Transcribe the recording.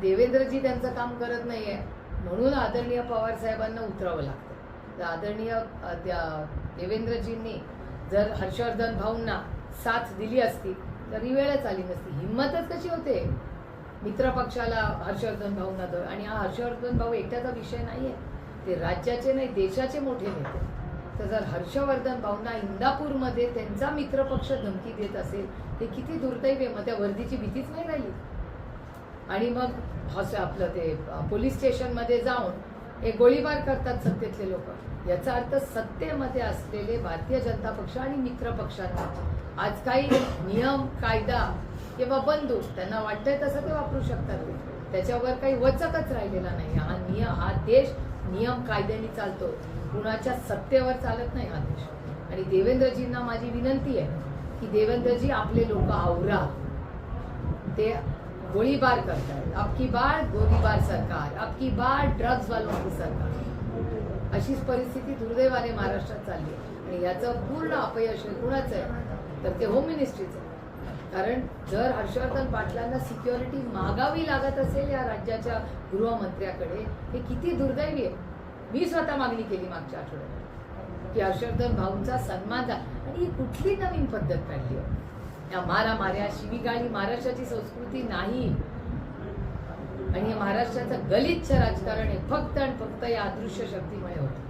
देवेंद्रजी त्यांचं काम करत नाहीये. म्हणून आदरणीय पवार साहेबांना उतरावं लागतं. तर आदरणीय त्या देवेंद्रजींनी जर हर्षवर्धन भाऊंना साथ दिली असती तर ही वेळच आली नसती. हिंमतच कशी होते? मित्रपक्षाला हर्षवर्धन भाऊंना दर आणि हा हर्षवर्धन भाऊ एकट्याचा विषय नाही आहे ते राज्याचे नाही देशाचे मोठे नेते. तर जर हर्षवर्धन भाऊंना इंदापूरमध्ये त्यांचा मित्रपक्ष धमकी देत असेल ते किती दुर्दैव आहे? मग त्या वर्दीची भीतीच नाही राहिली. आणि मग हॉस आपलं ते पोलीस स्टेशनमध्ये जाऊन हे गोळीबार करतात सत्तेतले लोक. याचा अर्थ सत्तेमध्ये असलेले भारतीय जनता पक्ष आणि मित्र पक्षांना. आज काही नियम कायदा किंवा बंदूक त्यांना वाटतंय तसं ते वापरू शकतात. त्याच्यावर काही वचकच राहिलेला नाही. हा नियम हा देश नियम कायद्याने चालतो. कुणाच्या सत्तेवर चालत नाही हा देश. आणि देवेंद्रजींना माझी विनंती आहे की देवेंद्रजी आपले लोक आवरा. ते गोळीबार अब की बार गोलीबार सरकार अबकी बार ड्रग्ज वालों सरकार। अशीच परिस्थिती दुर्दैवाने महाराष्ट्रात चालली आहे. आणि याचं पूर्ण अपयश आहे कुणाचं आहे? तर ते होम मिनिस्ट्रीचं आहे. कारण जर हर्षवर्धन पाटलांना सिक्युरिटी मागावी लागत असेल या राज्याच्या गृहमंत्र्याकडे हे किती दुर्दैवी आहे? मी स्वतः मागणी केली मागच्या आठवड्यात. की हर्षवर्धन भाऊंचा सन्मान झाला. आणि ही कुठली नवीन पद्धत काढली आहे? या मारा माऱ्या शिवीगाळी महाराष्ट्राची संस्कृती नाही. आणि हे महाराष्ट्राचं गलिच्छ राजकारण हे फक्त आणि फक्त या अदृश्य शक्तीमुळे होतं.